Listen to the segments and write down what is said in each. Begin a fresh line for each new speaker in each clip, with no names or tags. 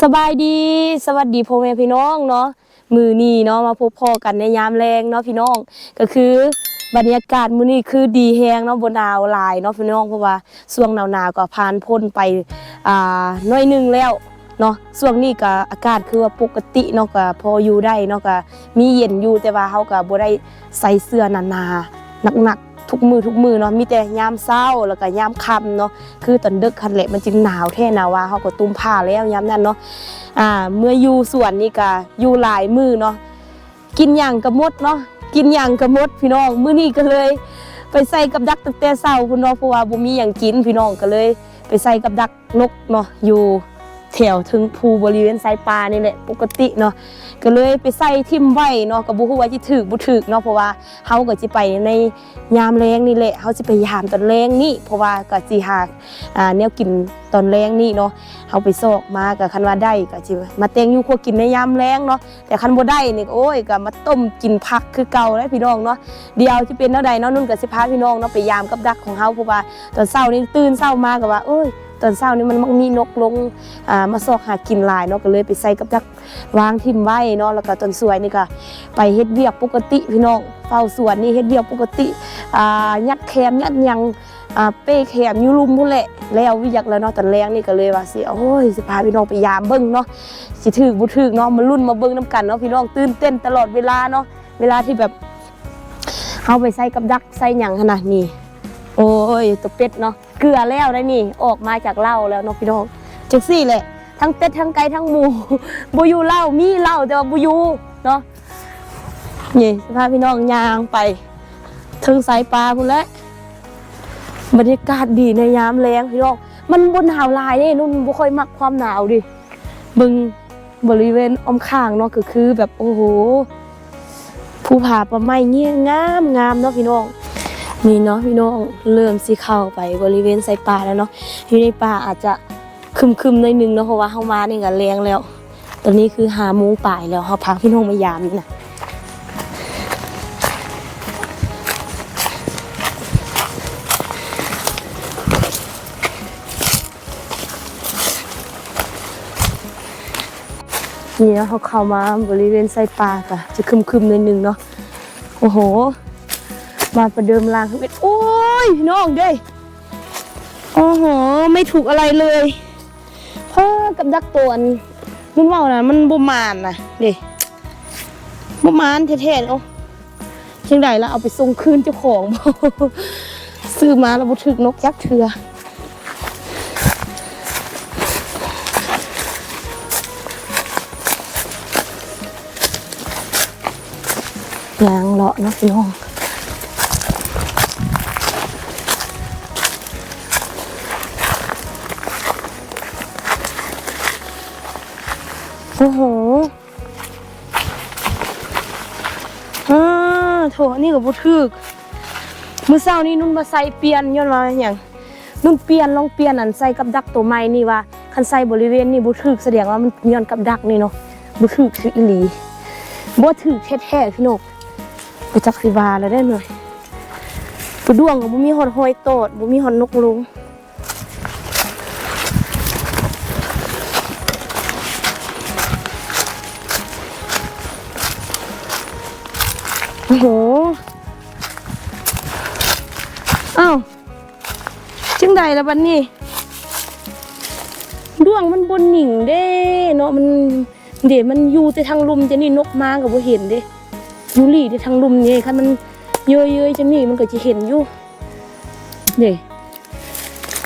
สบายดีสวัสดีพ่อแม่พี่น้องเนาะมือนี้เนาะมาพบพ่อกันในยามแรงเนาะพี่น้องก็คือบรรยากาศมื้อนี้คือดีแฮงเนาะบนหนาวลายเนาะพี่น้องเพราะว่าช่วงหนาวๆก็ผ่านพ้นไปอ่าหน้อยหนึงแล้วเนาะช่วงนี้ก็อากาศคือว่าปกติเนาะก็พออยู่ได้เนาะก็มีเย็นอยู่แต่ว่าเฮาก็บ่ได้ใส่เสื้อหนาๆหนักๆ ทุกมือทุกมือเนาะมีแต่ยามเช้าแล้วก็ยามค่ำเนาะคือตอนดึกคันแหละมันจึงหนาวแท้นาวว่าเขาก็ตุ้มผ้าแล้วยามนั้นเนาะอ่าเมื่ออยู่สวนนี่ก็อยู่หลายมือเนาะกินอย่างกระมดเนาะกินอย่างกระมดพี่น้องมื้อนี้ก็เลย ไปใส่กับดักตั้งแต่เช้าพุ่นเนาะเพราะว่าบ่มีหยังกินพี่น้องก็เลย ไปใส่กับดักนกเนาะอยู่ แถวถึงภูบริเวณสายปลานี่แหละปกติเนาะก็เลยไปใส่ทิมไว้เนาะก็บ่ฮู้ว่าสิถึกบ่ถึกเนาะเพราะว่าเฮาก็สิไปในยามแลงนี่แหละเฮาสิไปยามตอนแลงนี่เพราะว่าก็สิหาอ่าแนวกินตอนแรงนี่เนาะเฮาไปซอกมากับคันว่าได้ก็สิมาแตงอยู่ครัวกินในยามแรงเนาะแต่คันบ่ได้นี่โอ้ยก็มาต้มกินผักคือเก่าแล้วพี่น้องเนาะเดียวสิเป็นเท่าใดเนาะนุ่นก็สิพาพี่น้องเนาะไปยามกับดักของเฮาเพราะว่าตอนเช้านี่ตื่นเช้ามาก็ว่าเอ้ย ตอนเช้านี่มันมักมีนกลงอ่ามาซอกหากินลายเนาะก็เลยไปใส่กับดักวางทิ่มไว้เนาะแล้วก็ตอนสวยนี่ก็ไปเฮ็ดเวียกปกติพี่น้องเฝ้าสวนนี่เฮ็ดเวียกปกติอ่ายัดแคมยัดยังอ่าเป้แขมอยูรุมพุ่นแหละแล้ววิยักแล้วเนาะตอนแรงนี่ก็เลยว่าสิโอ้ยสิพาพี่น้องไปยามเบิ่งเนาะสิถึกบ่ถึกเนาะมาลุ้นมาเบิ่งน้กันเนาะพี่น้องตื่นเต้นตลอดเวลาเนาะเวลาที่แบบเฮาไปใส่กับดักใส่หยังขนาดนี้โอ้ยตัวเป็ดเนาะ เกลือแล้วได้นี่ ออกมาจากเหล้าแล้วเนาะพี่น้องจังซี่แหละทั้งเป็ดทั้งไก่ทั้งหมูบ่อยู่เหล้ามีเหล้าแต่ว่าบ่อยู่เนาะนี่สิพาพพี่น้องยางไปถึงสายปลาพุ่นและบรรยากาศดีในยามแรงพี่น้องมันบนหนาวลายนี่นุ่นบ่ค่อยมักความหนาวดิบึงบริเวณอมข้างเนาะก็คือแบบโอ้โหภูผาประไม้เงี้ยงามงามเนาะพี่น้อง มีเนาะพี่น้องเริ่มสิเข้าไปบริเวณไซป่าแล้วเนาะอยู่ในป่าอาจจะคึมๆหน่อยนึงเนาะเพราะว่าเฮามาเนี่ก็แรงแล้ว ตอนนี้คือหาโมงป่ายแล้วเฮาพาพี่น้องมายามนี่นะนี่เนาะเขาเข้ามาบริเวณไซป่าค่ะจะคึมๆหนิดนึงเนาะโอ้โห มาประเดิมลางขึ้นเป็นโอ้ยน้องเด้โอ้โหไม่ถูกอะไรเลยพ่อกับดักตัวนมันว่านะมันบุมานนะเด้บุมานแท้ๆเนาะเชียงใดแล้วเอาไปส่งคืนเจ้าของบซื้อมาแล้วบุถึกนกยักษ์เถือยางเลาะเนาะพี่น้อง อ้โหอ่าโถนี่กับบุทึกมือเศร้านี่นุ่นมาใส่เปลี่ยนย้อนมาอย่างนุ่นเปลี่ยนลองเปลี่ยนอันใส่กับดักตัวใหม่นี่ว่าคันใส่บริเวณนี่บุทึกแสดงว่ามันย้อนกับดักนี่เนาะบุทึกคืออีหลีบ่ถือแท้ๆพี่นกไปจักสิบาแล้วได้หน่อยตัวดวงก็บ่มีหอดหอยโตดบ่มีหอดนกลุง อ้โหอ้าวจังใดละบัดนี้ด้วงมันบนหนิงเด้เนาะมันเดี๋ยวมันอยู่แต่ทางลุมจะนี่นกมาก็บ่เห็นเด้ยูรีที่ทางลุมนี่ค่ะมันเยอะๆจะนี่มันก็จะเห็นอยู่นี่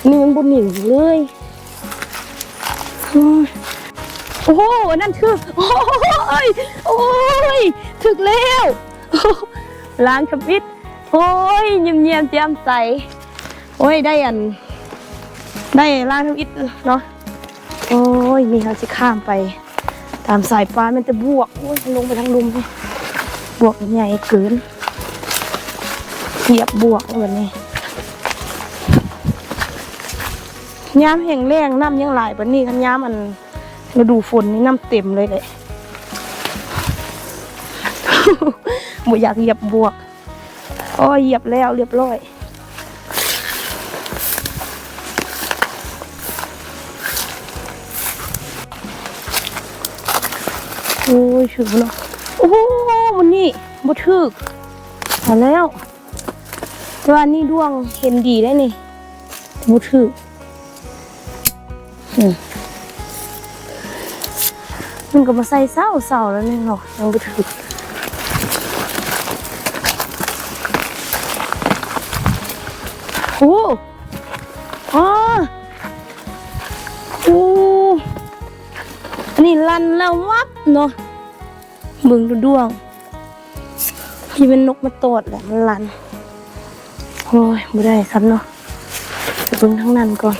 นี่มันบนหนิงเลยโอ้โหนั่นคือโอ้ยโอ้ยถึกแล้ว ล้างขบิดโอ้ยเยี่ยมๆแจ่มใส โอ้ยได้อัน ได้ล้างทำอิดเนาะ โอ้ยนี่เราจะข้ามไป ตามสายฟ้ามันจะบวก โอ้ยลงไปทางลุมเลยบวกใหญ่เกินเหยียบบวกแบบนี้ย้ำแห่งแรงน้ำยังไหลแบบนี้คันย้ำมันฤดูฝนนี่น้ำเต็มเลยเลย บ่อยากเหยียบบวกอ้ยเหยียบแล้วเรียบร้อยโอ้ยถึกเนาะโอ้โหมันนี่บ่ถึกเอาแล้วแต่ว่านี่ดวงเห็นดีได้นี่บ่ถึกมมันก็มาใส่เศร้าเศร้าแล้วนี่เนาะยังบ่ถึกันแล้ววับเนาะเบิ่งดูดวงที่เป็นนกมาโตดแหละมันลันโอ้ยไม่ได้ครับเนาะเบิ่งทั้งนั้นก่อน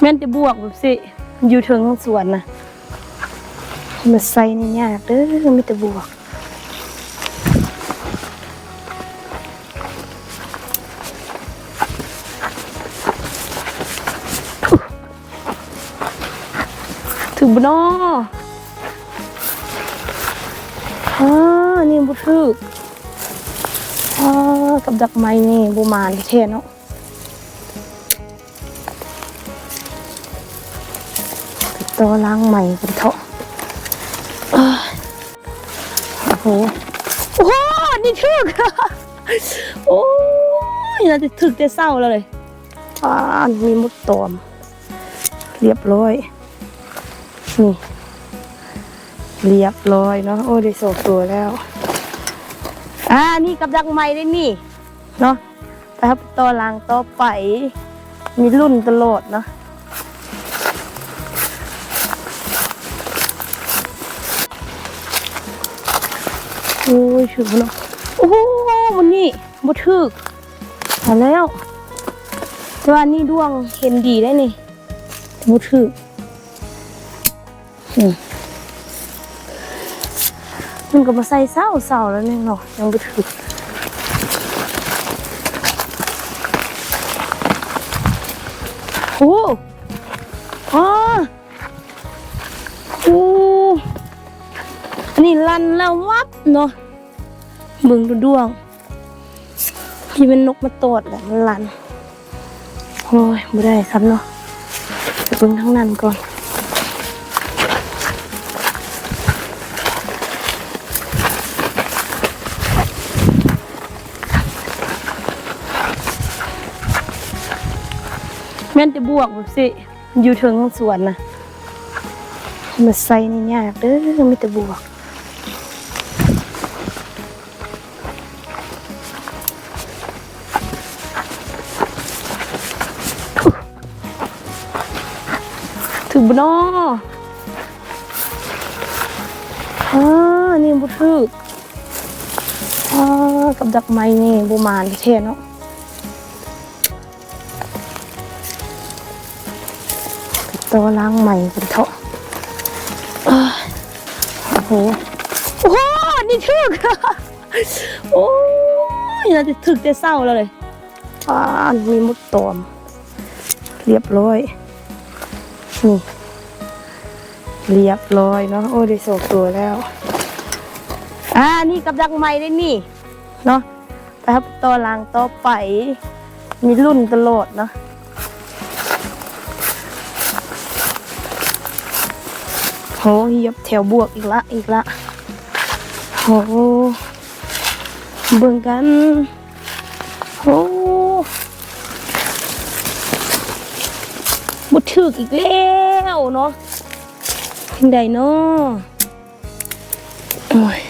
แม่นจะบวกแบบสิ อยู่ถึงสวนนะมาใส่ในยากเด้อมีแต่บวก บุทึกอ่ากับดักไม้นี่บูมานเทเนาะติดตัวล้างใหม่เป็นเถาะโอ้โห โอ้โห นี่ถึกโอ้ยน่าจะถึกแต่เศร้าแล้วเลยอ่ามีมุดตอม เรียบร้อย นี่ เรียบร้อยเนาะ โอ้ได้โศกตัวแล้ว อ่านี่กับดักใหม่ได้นี่เนาะไปครับต่อหลังต่อไป มีรุ่นตลอดเนาะโอ้ยถึกเนาะโอ้โหมันนี่บ่ถึกเอาแล้วแต่ว่านี่ดวงเห็นดีได้นี่บ่ถึกอืม มันก็มาใส่เศร้าเศร้าแล้วนี่เนาะยังบ่ถึกโอ้อ๋อโอ้อันนี้ลันแล้ววับเนาะเบิ่งดูดวงที่เป็นนกมาโตดแหละมันลัน โอ้ยไม่ได้ครับเนาะเบิ่งทั้งนั้นก่อน แม่นจะบวกแบบสิอยู่ถึงสวนนะมาใส่ในยากเด้อไมีแต่บวกถึงบนออ่านี่บุทึกอ่ากับดักไม้นี่บูมานเทเนาะ ตัวล้างใหม่เป็นเถาะโอ้โหโอ้โหนี่ถึกโอ้ยน่าจะถึกแต่เศร้าแล้วเลยอ่ามีมุดตอม เรียบร้อยนี่เรียบร้อยเนาะโอ้ได้โศกตัวแล้วอ่านี่กับดักไม้ได้นี่เนาะไปครับต่อหลังต่อไป มีรุ่นตลอดเนาะ โหเหยียบแถวบวกอีกละอีกละโหเบิ่งกันโหบุถึกอีกแล้วเนาะยังไดเนาะโอ้ย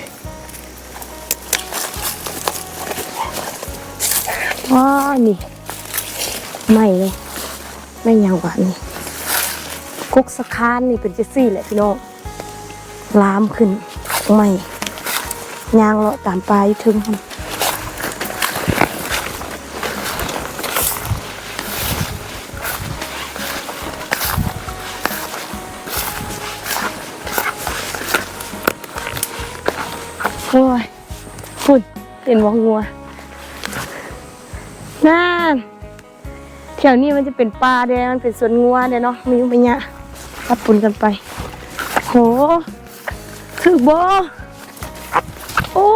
ว้านี่ไม่เลยไม่ยังหวานนี่ กกสะคานนี่เป็นจะซี่แหละพี่น้องลามขึ้นไม่ยางเลาะตามปลายถึงโอ้ยฝุ่นเป็นวังงัวน่านแถวนี้มันจะเป็นป่าเด้มันเป็นสวนงัวเด้เนาะมีอยู่ปะับปุ่นกันไป โหถึกบ่โอ้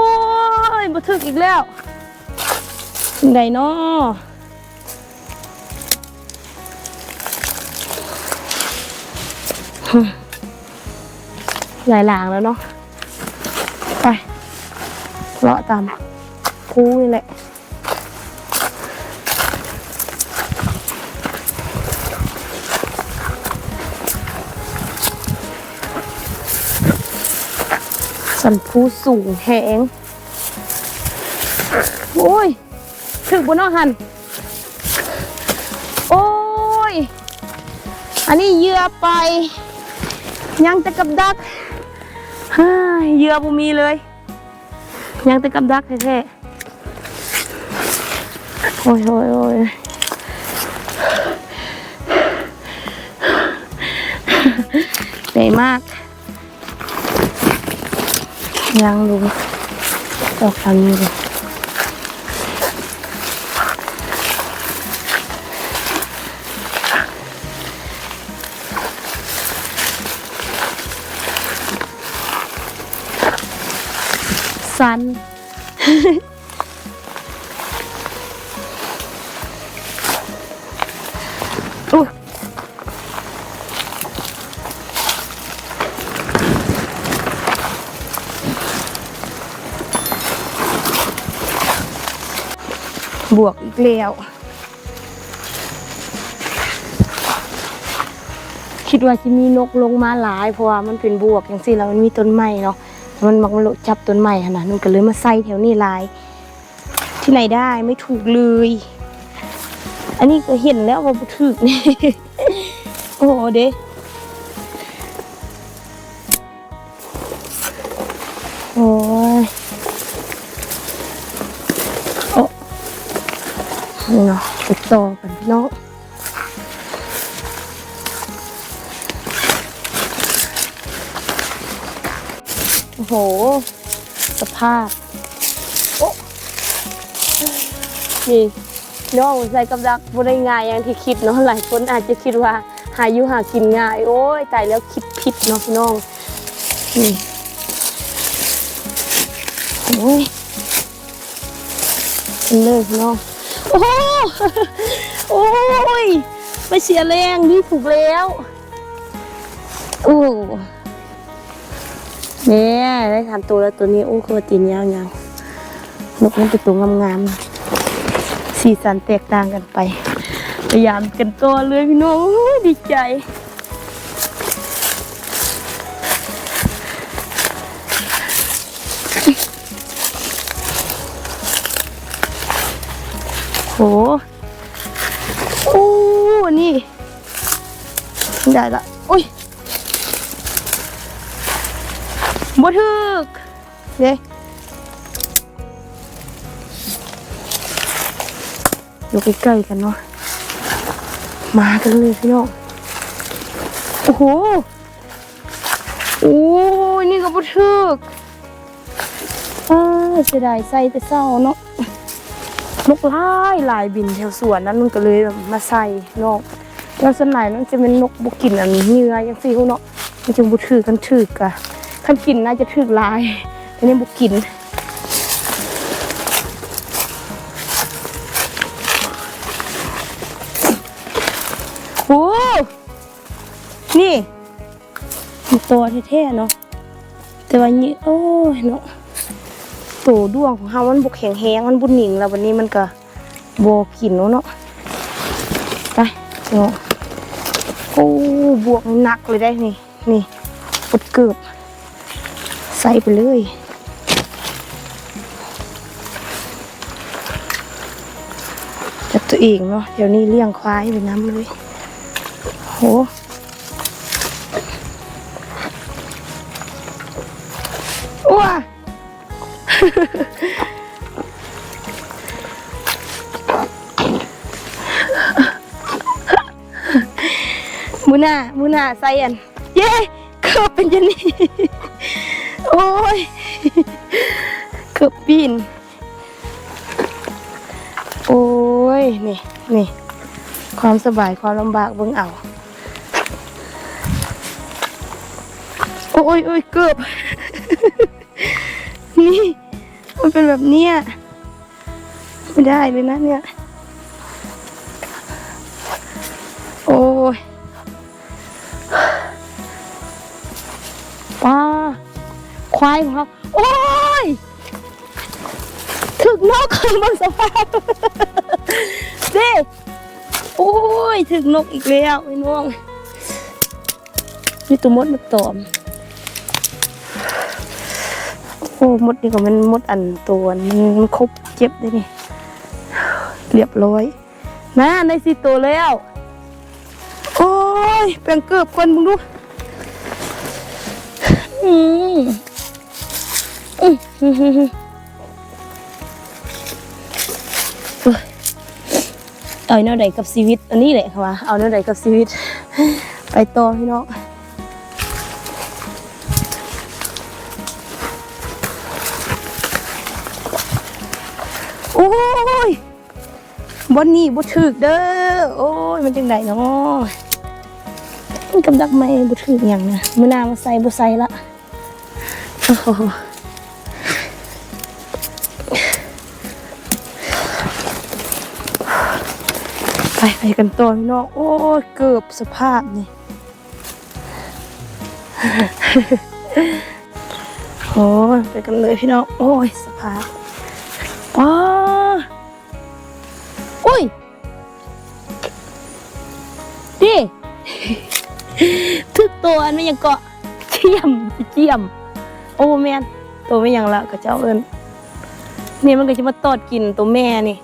ยบบัทึกอีกแล้วถึงใดนาะหลายหลางแล้วเนาะ ไปเลาะตามคูนี่แหละ สันพูสูงแหงโอ้ยถึงบนนอหัน โอ้ย อันนี้เหยื่อไป ยังแต่กับดักเฮ้ยเหยื่อบ่มีเลย ยังแต่กับดักแท้ๆ โอ้ยโอ้ยโอ้ยเหนื่อยมาก ยังดูดอกทางนี้เลยสัน บวกอีกแล้วคิดว่าจะมีนกลงมาหลายเพราะว่ามันเป็นบวกอย่างสิแล้วมันมีต้นไม้เนาะมันมักมาโลจับต้นไม้ขนาดนั้นก็เลยมาใส่แถวนี้หลาย ที่ไหนได้ไม่ถูกเลย อันนี้ก็เห็นแล้วว่าถูกนี่โอ้โหเด้ ต่อกันพี่น้องโอ้โห สภาพ โอ้นี่น้องใส่กับดักบได้ง่ายอย่างที่คิดเนาะหลายคนอาจจะคิดว่า หาอยู่หากินง่าย โอ้ยตายแล้วคิดผิดเนาะพี่น้องนี่โอ้ยเป็นเลยพี่น้อง อ้โหโอ้ยไม่เสียแรงนี่ถูกแล้วโอ้เนี่ยได้ทำตัวแล้วตัวนี้โอ้คือตีนยาวยาวนกมันเป็นตัวงามๆสีสันแตกต่างกันไปพยายามกันตัวเลยพี่น้องดีใจ โหโอ้นี่ได้ละอุ้ยบ่ถึกเด้อยู่ใกล้ๆกันเนาะมากันเลยพี่น้องโอ้โหโอ้ยนี่ก็บ่ถึกอ้าเสียดายใส่แต่เศร้าเนาะ นกลายลายบินแถวสวนนั้นมันก็เลยมาใส่เนาะแล้วส่วนไหนมันจะเป็นนกบุกินอันเหงื่อยังซี่เนาะมันจึงบุถือกันถือกะคันกินน่าจะถือลายแต่นี่บุกินโอ้นี่ตัวแท้ๆเนาะแต่ว่านี่โอ้ยเนาะ ตัวด้วงของเฮามันบุกแข็งแห้งมันบุญหนิงแล้ววันนี้มันก็บกินเนาะเนาะไปเนาะโอ้บวกหนักเลยได้นี่นี่ปดเกือบใส่ไปเลยจับตัวเองเนาะเดี๋ยวนี้เลี้ยงควายไปน้ำเลยโห มูนามูนาใส่อัน เย้เกือบเป็นยันนี่โอ้ยเกือบปีน โอ้ย นี่นี่ความสบายความลำบากเบิ่งเอาโอ้ยโอ้ยเกือบ นี่ มันเป็นแบบเนี้ยไม่ได้เลยนะเนี่ย โอ้ยป้าควายของเราโอ้ย ถึกนกขึ้นบนสะพานด้โอ้ย ถึกนกอีกแล้วไอ้น้องนี่ตัวมดมาตอม โอ้มดนี่ก็มันมดอันตัวมันครบเจ็บได้นี่ เรียบร้อยนะในสิตัวแล้ว โอ้ยแปลงเกือบคนมึงดูอืมอืมอืมเฮ้ยเอาแนวใดกับชีวิต อันนี้แหละค่ะว่าเอาแนวใดกับชีวิต ไปต่อพี่น้อง บนนี้บ่ถึกเด้อ โอ้ย มันจังไดเนาะมันกับดักไม่บ่ถึกหยังนะมื้อหน้ามาใส่บ่ใส่ละโอ้โหไปไปกันต่อพี่น้อง โอ้ย เกือบสภาพนี่โอ้ยไปกันเลยพี่น้อง โอ้ย สภาพ ยังเกาะเจียมเจียม โอ้แม่ตัวไม่ยังละกับเจ้าเอิญนี่มันก็จะมาตอดกินตัวแม่นี่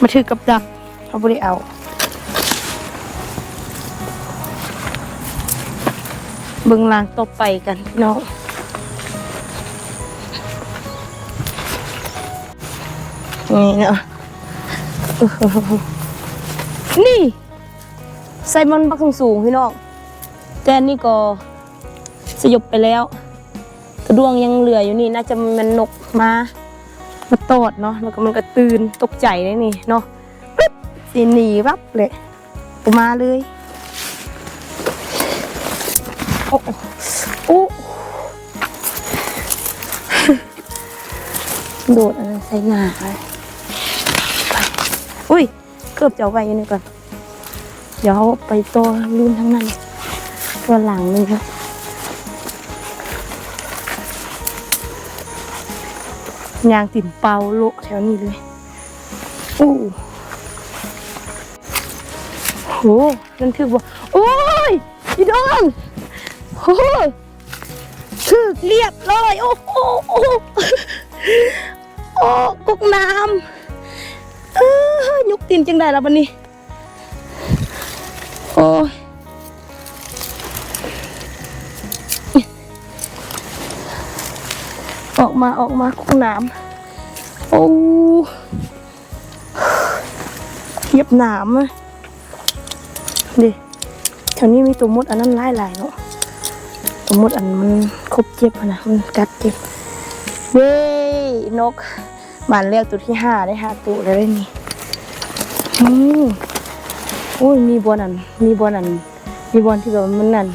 มาถือกับดักเขาไม่ได้เอาเบิ่งล่างต่อไปกันพี่น้องนี่เนาะนี่ไซมอนบักสูงๆพี่น้อง แต่อันนี่ก็สยบไปแล้ว กระดวงยังเหลืออยู่นี่น่าจะมันนกมามาตอดเนาะแล้วก็มันก็ตื่นตกใจเลยนี่เนาะปึ๊บสีหนีวับเลยมาเลยโอ้โอ้โดดอะไรใส่หน้าเลยอุ้ยเกือบจะเอาไว้อยู่นี่ก่อน เดี๋ยวเอาไปตัวรุ่นทั้งนั้น ตัวหลังนี่ครับยางติ่มเปาโลแถวนี้เลยโอ้โหนั่นคือว่าโอ้ยพี่ดองโอ้ยคือเรียบร้อยโอ้โหโอ้โอ้กุกน้ำเออยกตีนจังได้แล้ววันนี้ โอ้ย มาออกมาคุกน้ำโอ้เยียบหนามอะดิแถวนี้มีตัวมดอันนั้นไล่หลายๆเนาะตัวมดอันมันครบเจ็บนะมันกัดเจ็บเย้นกบานเรียกตัวที่ห้าได้ห้าตัวแล้วได้นี่อืมโอ้ยมีบอลอัน มีบอลอัน มีบอลที่แบบมันนั่น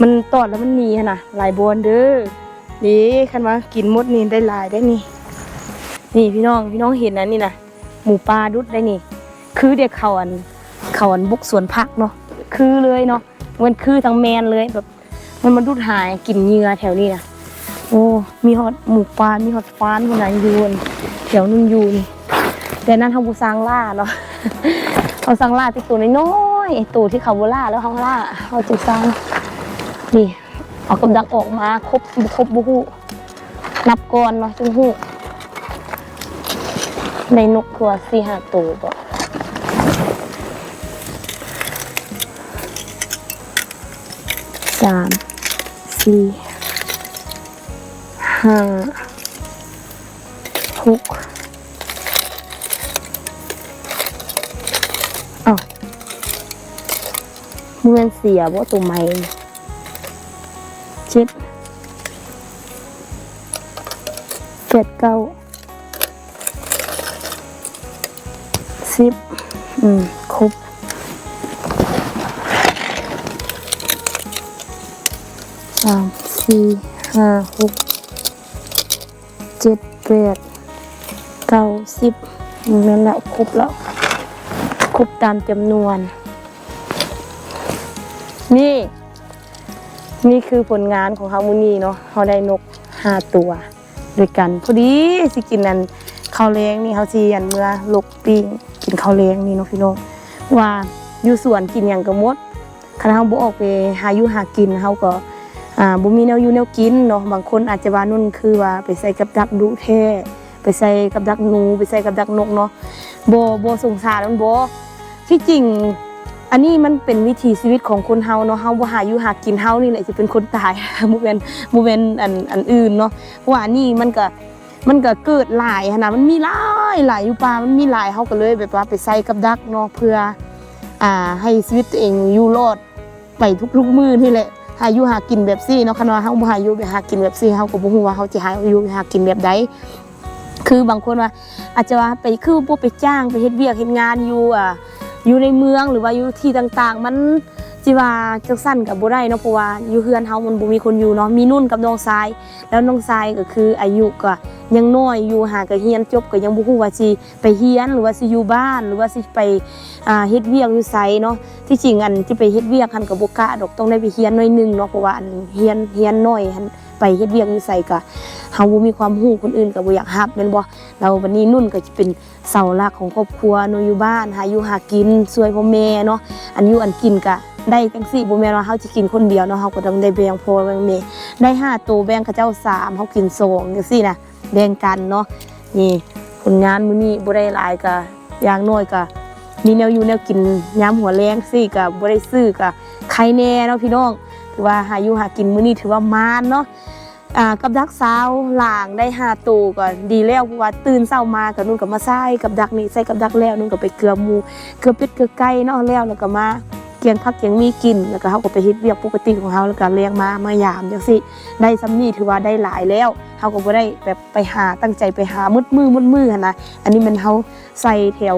มันตอดแล้วมันหนีอะนะหลายบอลเด้อ นี่คันว่ากินมดนี่ได้ลายได้นี่ นี่พี่น้องพี่น้องเห็นนะนี่นะหมูปลาดุดได้นี่ คือเด็กเขาอันเขาอันบุกสวนผักเนาะคือเลยเนาะมันคือทั้งแมนเลยแบบมันมาดุดหายกินเหงื่อแถวนี้นะโอ้มีฮอดหมูปลามีฮอดฟ้านคนไหนยูนเดี๋ยวนุ่นยูนแต่นั้นเขาบูสร้างล่าเนาะเขาสร้างล่าที่ตัวน้อยๆตัวที่เขาบูล่าแล้วเขาล่าเขาจะสร้างนี่ เอากำดักออกมาครบครบบุหูนับก่อนเนาะจึงหูในนกตัวสี่ห้าตัวก็สามสี่ห้าหกอ้าวเมื่อนเสียบ่าตัวใหม่ จ็ดแปดเก้าสิบอืม ครบสามสี่ห้าหกเจ็ดแปดเก้าสิบนั่นแหละครบแล้ว ครบตามจำนวน นี่ นี่คือผลงานของเขามูนีเนาะเขาได้นกห้าตัวด้วยกัน พอดีสิกินนั่นข้าวแรงนี่เขาซีอันเมื่อลกปิ้งกินข้าวแรงนี่เนาะพี่น้องว่าอยู่สวนกินอย่างกระมดคันเขาบ่ออกไปหาอยู่หากินเขาก็บ่มีแนวอยู่แนวกินเนาะบางคนอาจจะว่านุ่นคือว่าไปใส่กับดักดุแท้ไปใส่กับดักนู ไปใส่กับดักนกเนาะโบ่บ่สงสารมันโบที่จริง อันนี้มันเป็นวิถีชีวิตของคนเฮาเนาะเฮาบ่หาอยู่หากินเฮานี่แหละสิเป็นคนตายบ่แม่นบ่แม่นอันอันอื่นเนาะเพราะว่านนี้มันก็มันก็เกิดหลายหันนะมันมีหลายหลายอยู่ป่ามันมีหลายเฮาก็เลยแบบว่าไปใส่กับดักเนาะเพื่ออ่าให้ชีวิตตัวเองอยู่รอดไปทุกๆมื้อนี่แหละหาอยู่หากินแบบซี่เนาะคันว่าเฮาบ่หาอยู่ไปหากินแบบซี่เฮาก็บ่ฮู้ว่าเฮาจะหาอยู่หากินแบบใดคือบางคนว่าอาจจะว่าไปคือบ่ไปจ้างไปเฮ็ดเวียกเฮ็ดงานอยู่อ่า อยู่ในเมืองหรือว่าอยู่ที่ต่างๆ มันจิว่าจังสั้นกับบ่ได้เนาะเพราะว่าอยู่เฮือนเฮามันบ่มีคนอยู่เนาะมีนุ่นกับน้องทราย แล้วน้องทรายก็คืออายุก็ ยังน้อยอยู่หาก็เรียนจบก็ยังบ่ฮู้ว่าสิไปเรียนหรือว่าสิอยู่บ้าน หรือว่าสิไปอ่าเฮ็ดเวียกอยู่ไสเนาะที่จริงอันที่ไปเฮ็ดเวียกหันก็บ่กล้าดอกต้องได้ไปเรียนหน่อยหนึงเนาะเพราะว่าอันเรียนเรียนน้อยหันไปเฮ็ดเวียกอยู่ไสก็เฮาบ่มีความรู้คนอื่นก็บ่อยากรับแม่นบ่แล้ววันนี้นุ่นก็จะเป็นเสาหลักของครอบครัวเนาะอยู่บ้านหาอยู่หากินช่วยพ่อแม่เนาะอันอยู่อันกินก็ได้จังสี่บ่แม่นว่าเฮาสิกินคนเดียวเนาะเฮาก็ต้องได้แบ่งพ่อแบ่งแม่ได้ห้าตัวแบ่งเขาเจ้าสามเฮากินสองจังซี่นะ แบ่งกันเนาะนี่ผลงานมื้อนี้บ่ได้หลายก็อย่างน้อยก็มีแนวอยู่แนวกินยามหัวแรงซี่ก็บ่ได้ซื้อก็ใครแน่เนาะพี่น้องถือว่าหาอยู่หากินมื้อนี้ถือว่ามานเนาะอ่ากับดักสาวหลางได้หาตัวก่อนดีแล้วเพราะว่าตื่นเช้ามากับนุ่นก็มาใส่กับดักนี่ใส่กับดักแล้วนุ่นก็ไปเกลือหมูเกลือเป็ดเกลือไก่เนาะแล้วแล้วก็มา เกียงพักเกียงมีกินแล้วก็เฮาก็ไปเฮ็ดเวียกปกติของเฮาแล้วก็เลี้ยงมามายามจังซี่ได้ซำนี้ถือว่าได้หลายแล้วเฮาก็บ่ได้แบบไปหาตั้งใจไปหามืดมือมืดมือนนะอันนี้มันเฮาใส่แถว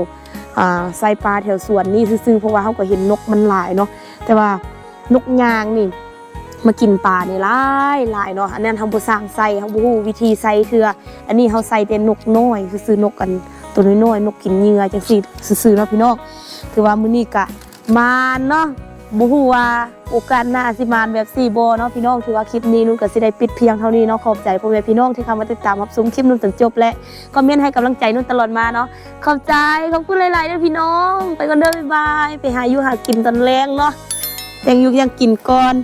อ่าใส่ปลาแถวสวนนี่ซื่อๆเพราะว่าเฮาก็เห็นนกมันหลายเนาะแต่ว่านกยางนี่มากินปลานี่หลายหลายเนาะอันนั้นทำบ่สร้างใส่เฮาบ่ฮู้วิธีใส่เทืออันนี้เฮาใส่แต่นกน้อยคือซื้อนกกันตัวน้อยๆนกกินเหยื่อจังซี่ซื่อๆเนาะพี่น้องถือว่ามื้อนี้ก็ มานเนาะบุหัวโอกาสหน้าสิมานแบบ4บ่เนาะพี่น้องถือว่าคลิปนี้นุ่นกับสิได้ปิดเพียงเท่านี้เนาะขอบใจพ่อแม่พี่น้องที่เข้ามาติดตามรับชมคลิปนุ่นจนจบและคอมเมนต์ให้กำลังใจนุ่นตลอดมาเนาะขอบใจขอบคุณหลายๆเด้อพี่น้อง ไปก่อนเด้อบ๊ายบาย ไปหาอยู่หากินตอนแรงเนาะยังอยู่ยังกินก่อน